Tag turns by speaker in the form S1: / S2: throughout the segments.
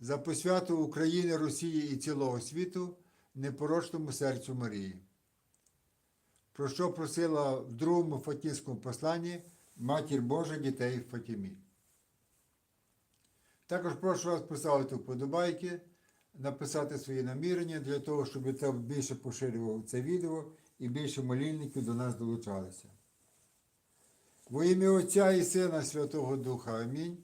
S1: за посвяту України, Росії і цілого світу непорочному серцю Марії. Про що просила в другому Фатінському посланні Матір Божа дітей в Фатімі. Також прошу вас поставити вподобайки, написати свої намірення для того, щоб це більше поширював це відео і більше молільників до нас долучалися. Во ім'я Отця і Сина Святого Духа Амінь.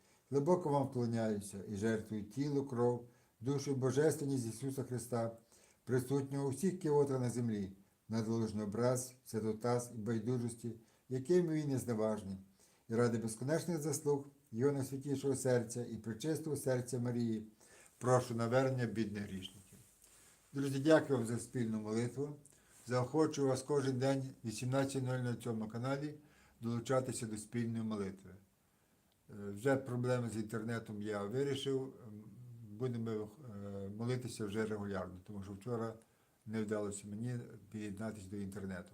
S1: Глибоко вам вклоняюся і жертвую тіло, кров, душу і божественність Ісуса Христа, присутнього у всіх кіотах на землі, надолужний образ, святотаз і байдужості, якими він є зневажний, і ради безконечних заслуг Його найсвятішого серця і причистого серця Марії, прошу навернення бідних грішників. Друзі, дякую вам за спільну молитву. Заохочую вас кожен день 18.00 на цьому каналі долучатися до спільної молитви. Е, Вже проблеми з інтернетом я вирішив. Будемо е, молитися вже регулярно, тому що вчора не вдалося мені під'єднатися до інтернету.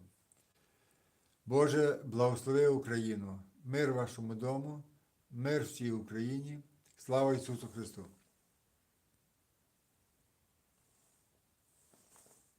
S1: Боже, благослови Україну, мир вашому дому, мир всій Україні. Слава Ісусу Христу!